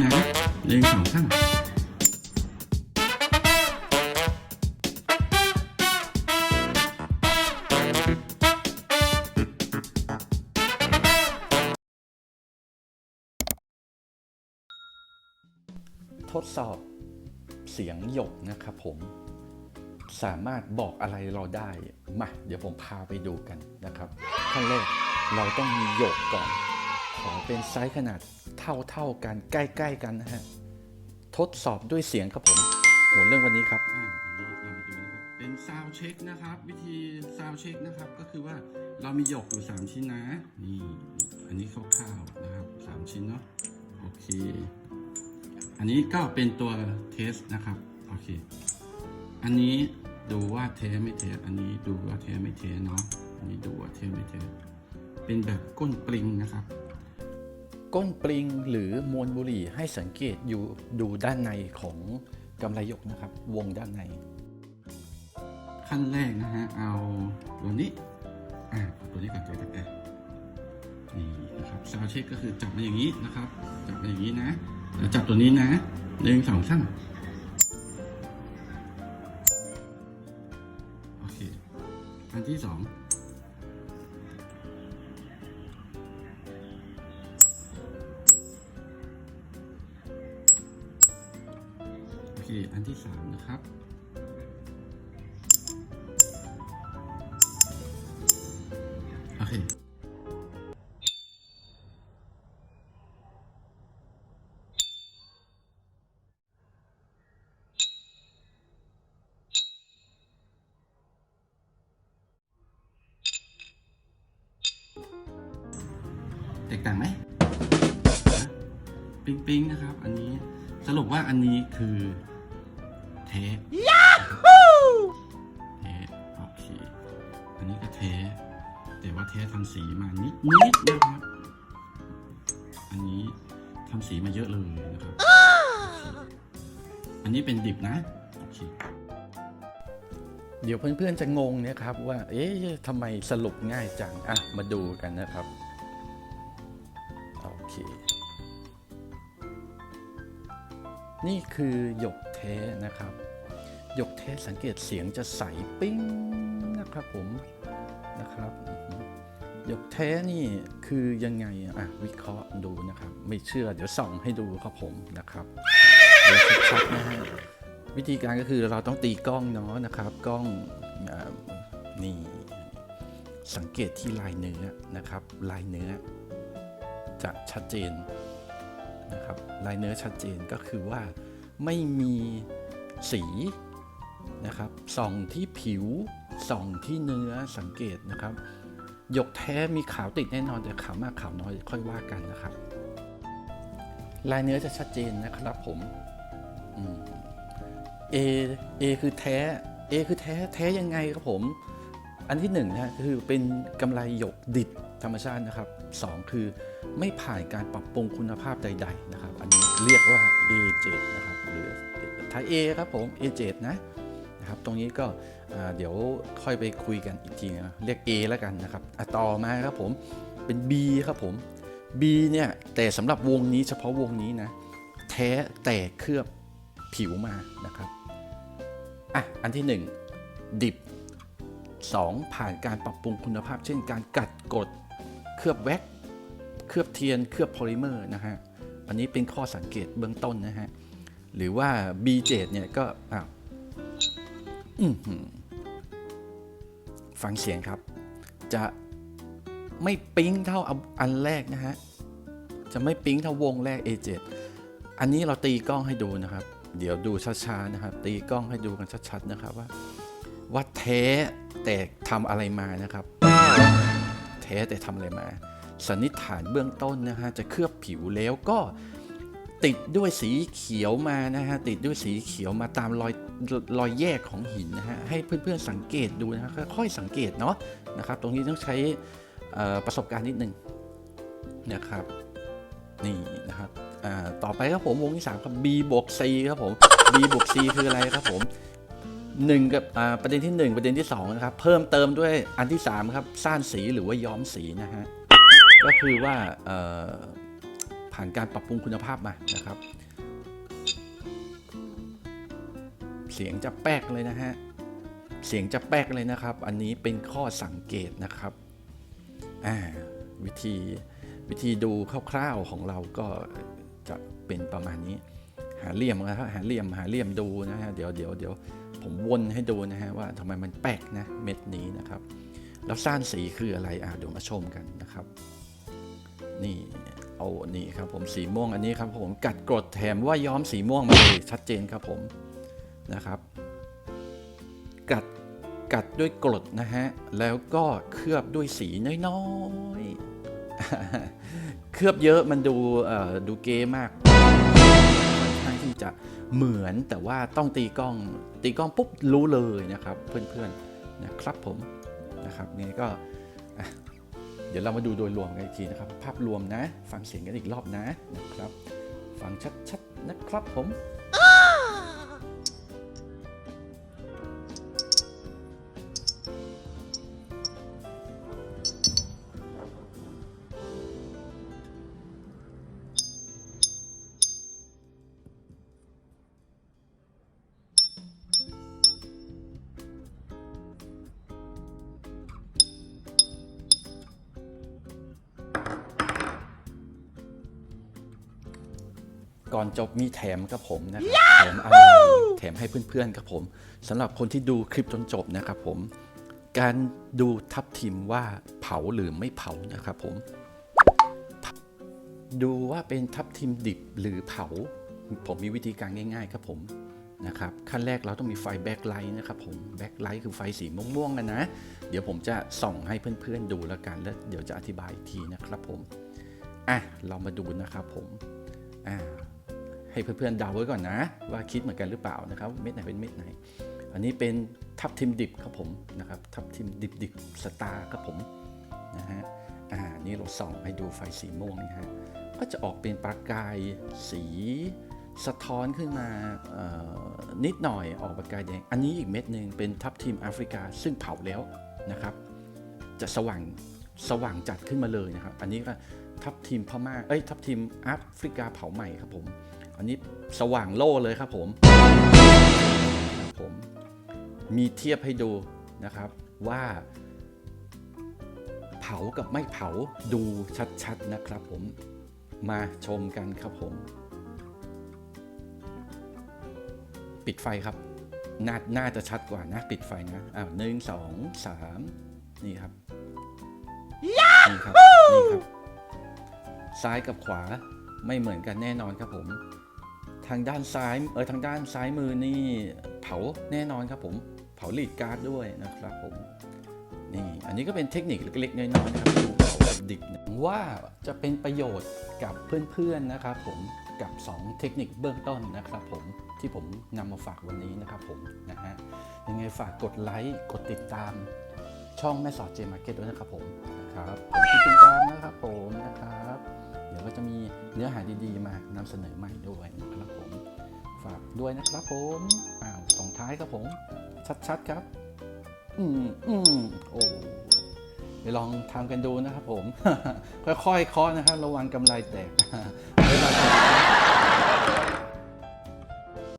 นี้นะหนึ่งสองสามทดสอบเสียงหยกนะครับผมสามารถบอกอะไรเราได้มาเดี๋ยวผมพาไปดูกันนะครับขั้นแรกเราต้องมีหยกก่อน ขอเป็นไซส์ขนาดเท่าเท่าๆกันใกล้ ๆ กันนะฮะ ทดสอบด้วยเสียงครับผมหัวเรื่องวันนี้ครับเรามาดูนะครับ เป็นซาวเช็คนะครับ วิธีซาวเช็คนะครับ ก็คือว่าเรามีหยกอยู่ 3 ชิ้นนะ นี่ อันนี้คร่าวๆนะครับ 3 ชิ้นเนาะโอเค อันนี้ก็เป็นตัวเทสนะครับ โอเค อันนี้ดูว่าเทไม่เทอันนี้ดูว่าเทไม่เทเนาะอันนี้ดูว่าเทไม่เทเป็นแบบก้นปริงนะครับ ก้นปริงหรือมวลบุหรี่ให้สังเกตอยู่ดูด้านในของกำไรหยกนะครับ วงด้านใน ขั้นแรกนะฮะ เอาตัวนี้ อ่าเอาตัวนี้ก่อนตัวแรกนี่นะครับซาวเช็คก็คือจับมาอย่างนี้นะครับ จับมาอย่างนี้นะแล้วจับตัวนี้นะหนึ่งสองสามโอเค อันที่สอง อันที่สามนะครับ โอเค แตกต่างไหมปิ๊งปิ๊งนะครับ อันนี้สรุปว่าอันนี้คือ เทปเทโอเค อันนี้ก็เท แต่ว่าเททำสีมานิดนิดนะครับ อันนี้ทำสีมาเยอะเลยนะครับ อันนี้เป็นดิบนะ โอเค เดี๋ยวเพื่อนๆจะงงนะครับว่า เอ๊ะทำไมสรุปง่ายจัง อะ มาดูกันนะครับ โอเคนี่คือหยก เทนะครับหยกเทสังเกตเสียงจะใสปิ้งนะครับผมนะครับหยกเทนี่คือยังไงอะวิเคราะห์ดูนะครับ ไม่เชื่อเดี๋ยวส่องให้ดูครับผมนะครับเดี๋ยวชัดนะฮะวิธีการก็คือเราต้องตีกล้องเนาะนะครับ กล้องอนี่สังเกตที่ลายเนื้อนะครับ ลายเนื้อ จะชัดเจนนะครับ ลายเนื้อชัดเจนก็คือว่า ไม่มีสีนะครับ ส่องที่ผิว ส่องที่เนื้อสังเกตนะครับ หยกแท้มีขาวติดแน่นอนแต่ขาวมากขาวน้อยค่อยว่ากันนะครับ ลายเนื้อจะชัดเจนนะครับผมเอืม A A คือแท้ A คือแท้แท้ยังไงครับผม อันที่หนึ่งนะคือเป็นกำไรหยกดิบธรรมชาตินะครับสองคือไม่ผ่านการปรับปรุงคุณภาพใด ๆ นะครับ อันนี้เรียกว่า A7 นะครับ หรือทาย A ครับผม A7 นะนะครับตรงนี้ก็เดี๋ยวค่อยไปคุยกันอีกทีนะเรียก A แล้วกันนะครับต่อมาครับผมเป็น B ครับผม B เนี่ยแต่สำหรับวงนี้เฉพาะวงนี้นะแท้แต่เคลือบผิวมานะครับอะอันที่หนึ่งดิบ 2. ผ่านการปรับปรุงคุณภาพ เช่นการกัดกดเคลือบแว็กเคลือบเทียนเคลือบโพลิเมอร์นะฮะอันนี้เป็นข้อสังเกตเบื้องต้นนะฮะ หรือว่า B7 เนี่ยก็อ้าวฟังเสียงครับ จะไม่ปิ๊งเท่าอันแรกนะฮะ จะไม่ปิ๊งเท่าวงแรก A7 อันนี้เราตีกล้องให้ดูนะครับ เดี๋ยวดูช้าๆนะครับ ตีกล้องให้ดูกันชัดๆนะครับว่าว่าแท้แต่ทำอะไรมานะครับแท้แต่ทำอะไรมา สันนิษฐานเบื้องต้นนะฮะจะเคลือบผิวแล้วก็ ติดด้วยสีเขียวมานะฮะติดด้วยสีเขียวมาตามรอยรอยแยกของหินนะฮะให้เพื่อนๆสังเกตดูนะฮะค่อยๆสังเกตเนาะนะครับ ตรงนี้ต้องใช้ประสบการณ์นิดนึงนะครับนี่นะครับต่อไปครับผมวงที่3ครับ B บวก C ครับผม B บวก C คืออะไรครับผมหนึ่งกับประเด็นที่ 1 ประเด็นที่2นะครับเพิ่มเติมด้วยอันที่3ครับซ่านสีหรือว่าย้อมสีนะฮะก็คือว่า ผ่านการปรับปรุงคุณภาพมานะครับ เสียงจะแป๊กเลยนะฮะ เสียงจะแป๊กเลยนะครับ อันนี้เป็นข้อสังเกตนะครับอ่าวิธีวิธีดูคร่าวๆของเราก็จะเป็นประมาณนี้ หาเหลี่ยมนะครับหาเหลี่ยมหาเหลี่ยมดูนะฮะเดี๋ยวเดี๋ยวเดี๋ยวผมวนให้ดูนะฮะว่าทำไมมันแปลกนะเม็ดนี้นะครับ แล้วซ่านสีคืออะไรอะเดี๋ยวมาชมกันนะครับ นี่ เอานี่ครับผมสีม่วงอันนี้ครับผมกัดกรดแถมว่าย้อมสีม่วงมาเลยชัดเจนครับผมนะครับ กัดกัดด้วยกรดนะฮะแล้วก็เคลือบด้วยสีน้อยๆเคลือบเยอะมันดูดูเก๋มากค่อนข้างที่จะเหมือนแต่ว่าต้องตีกล้องตีกล้องปุ๊บรู้เลยนะครับ เพื่อนๆนะครับผมนะครับนี่ก็ เดี๋ยวเรามาดูโดยรวมกันอีกทีนะครับ ภาพรวมนะ ฟังเสียงกันอีกรอบนะนะครับ ฟังชัดๆนะครับผม ก่อนจบมีแถมครับผมนะครับแถมอะไรแถมให้เพื่อนๆครับผมสำหรับคนที่ดูคลิปจนจบนะครับผม การดูทับทิมว่าเผาหรือไม่เผานะครับผม ดูว่าเป็นทับทิมดิบหรือเผา ผมมีวิธีการง่าย ๆ ครับผมนะครับขั้นแรกเราต้องมีไฟแบ็คไลท์นะครับผมแบ็คไลท์คือไฟสีม่วงๆกันนะ เดี๋ยวผมจะส่องให้เพื่อนๆดูแล้วกันแล้วเดี๋ยวจะอธิบายอีกทีนะครับผมอะเรามาดูนะครับผมอ่า ให้เพื่อนๆเดาไว้ก่อนนะ ว่าคิดเหมือนกันหรือเปล่านะครับเม็ดไหนเป็นเม็ดไหน อันนี้เป็นทับทิมดิบครับผมนะครับทับทิมดิบดิบสตาร์ครับผมนะฮะอ่านี่เราส่องให้ดูไฟสีม่วงนะฮะก็จะออกเป็นประกายสีสะท้อนขึ้นมาเออนิดหน่อยออกประกายแดง อันนี้อีกเม็ดหนึ่งเป็นทับทิมแอฟริกาซึ่งเผาแล้วนะครับ จะสว่างสว่างจัดขึ้นมาเลยนะครับ อันนี้ก็ทับทิมพม่าเอ้ยทับทิมแอฟริกาเผาใหม่ครับผม อันนี้สว่างโล่เลยครับผม ผมมีเทียบให้ดูนะครับว่าเผากับไม่เผาดูชัดๆนะครับผมมาชมกันครับผม ปิดไฟครับน่าน่าจะชัดกว่านะ ปิดไฟนะอ้าวหนึ่งสองสามนี่ครับนี่ครับนี่ครับ ซ้ายกับขวาไม่เหมือนกันแน่นอนครับผมางด้านซ้ายเออทางด้านซ้ายมือนี่เผาแน่นอนครับผมเผาลีดการ์ดด้วยนะครับผมนี่อันนี้ก็เป็นเทคนิคเล็กๆน้อยๆนะครับดูเผาแบบดิบว่าจะเป็นประโยชน์กับเพื่อนๆนะครับผมกับ 2 เทคนิคเบื้องต้นนะครับผมที่ผมนำมาฝากวันนี้นะครับผมนะฮะยังไงฝากกดไลค์กดติดตามช่องแม่สอดเจมาร์เก็ตด้วยนะครับผมนะครับผมติดตามนะครับผมนะครับ เดี๋ยวก็จะมีเนื้อหาดีๆมานำเสนอใหม่ด้วยนะครับ ด้วยนะครับผมอ้าวส่งท้ายครับผม ชัดๆครับ อืมอืมโอ้ไปลองทำกันดูนะครับผม ค่อยๆเคาะนะครับ ระวังกำไรแตก